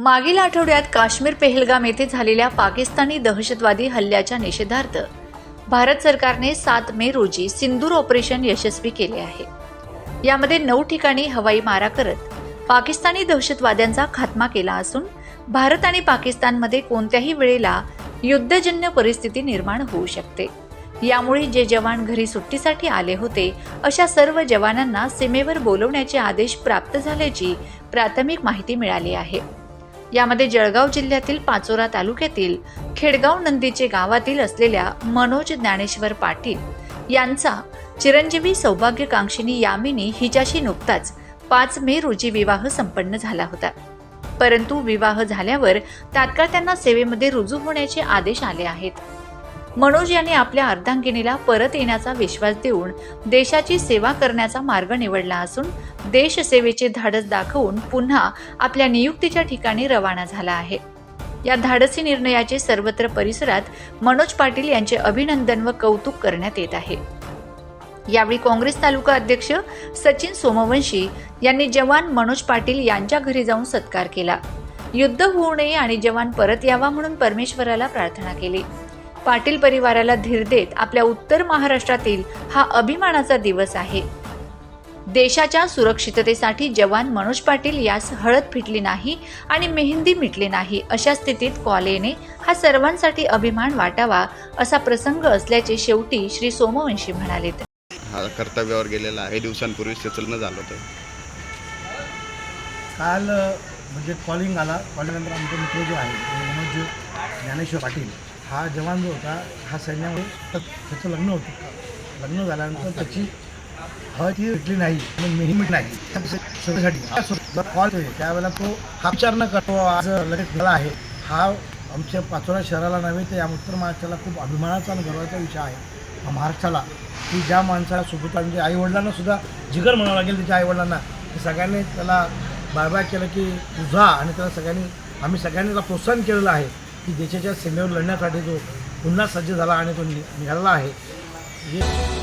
मागील आठवड्यात काश्मीर पेहलगाम येथे झालेल्या पाकिस्तानी दहशतवादी हल्ल्याच्या निषेधार्थ भारत सरकारने सात मे रोजी सिंदूर ऑपरेशन यशस्वी केले आहे. यामध्ये नऊ ठिकाणी हवाई मारा करत पाकिस्तानी दहशतवाद्यांचा खात्मा केला असून भारत आणि पाकिस्तानमध्ये कोणत्याही वेळेला युद्धजन्य परिस्थिती निर्माण होऊ शकते. यामुळे जे जवान घरी सुट्टीसाठी आले होते अशा सर्व जवानांना सीमेवर बोलवण्याचे आदेश प्राप्त झाल्याची प्राथमिक माहिती मिळाली आहे. यामध्ये जळगाव जिल्ह्यातील पाचोरा तालुक्यातील खेडगाव नंदीचे गावातील असलेल्या मनोज ज्ञानेश्वर पाटील यांचा चिरंजीवी सौभाग्यकांक्षिनी यामिनी हिच्याशी नुकताच पाच मे रोजी विवाह संपन्न झाला होता. परंतु विवाह झाल्यावर तात्काळ त्यांना सेवेमध्ये रुजू होण्याचे आदेश आले आहेत. मनोज यांनी आपल्या अर्धांगिनीला परत येण्याचा विश्वास देऊन देशाची सेवा करण्याचा मार्ग निवडला असून देशसेवेचे धाडस दाखवून पुन्हा आपल्या नियुक्तीच्या ठिकाणी रवाना झाला आहे. या धाडसी निर्णयाचे सर्वत्र परिसरात मनोज पाटील यांचे अभिनंदन व कौतुक करण्यात येत आहे. यावेळी काँग्रेस तालुका अध्यक्ष सचिन सोमवंशी यांनी जवान मनोज पाटील यांच्या घरी जाऊन सत्कार केला. युद्ध होऊ नये आणि जवान परत यावा म्हणून परमेश्वराला प्रार्थना केली. पाटील परिवाराला धीर देत आपल्या उत्तर महाराष्ट्रातील हा अभिमानाचा दिवस आहे. देशाच्या सुरक्षिततेसाठी जवान मनोज पाटील यास हळद फिटली नाही आणि मेहंदी मिटली नाही अशा स्थितीत कॉलेने हा सर्वांसाठी अभिमान वाटावा असा प्रसंग असल्याचे शेवटी श्री सोमवंशी म्हणालेत. हा कर्तव्यावर गेलेला आहे. दिवसांपूर्वी झालं होतं. काल म्हणजे कॉलिंग आला. कॉलिंगनंतर आमचे मित्र जो आहे मनोज ज्ञानेश्वर पाटील हा जवान जो होता हा सैन्यामध्ये त्याचं लग्न होतं. लग्न झाल्यानंतर त्याची हळद ही भेटली नाही आणि नाही. त्यासाठी कॉल त्यावेळेला तो हा विचार न करतो आज लगेच झाला आहे. हा आमच्या पाचोरा शहराला नव्हे तर या उत्तर महाराष्ट्राला खूप अभिमानाचा आणि गर्वाचा विषय आहे. महाराष्ट्राला की ज्या माणसाला सुपुत्र म्हणजे आईवडिलांना सुद्धा जिगर म्हणावं लागेल त्याच्या आईवडिलांना सगळ्यांनी त्याला बाय बाय केलं की तुझा आणि त्याला सगळ्यांनी आम्ही सगळ्यांनी त्याला प्रोत्साहन केलेलं आहे. की देशाच्या सीमेवर लढण्यासाठी तो पुन्हा सज्ज झाला आणि तो नि- आहे. हे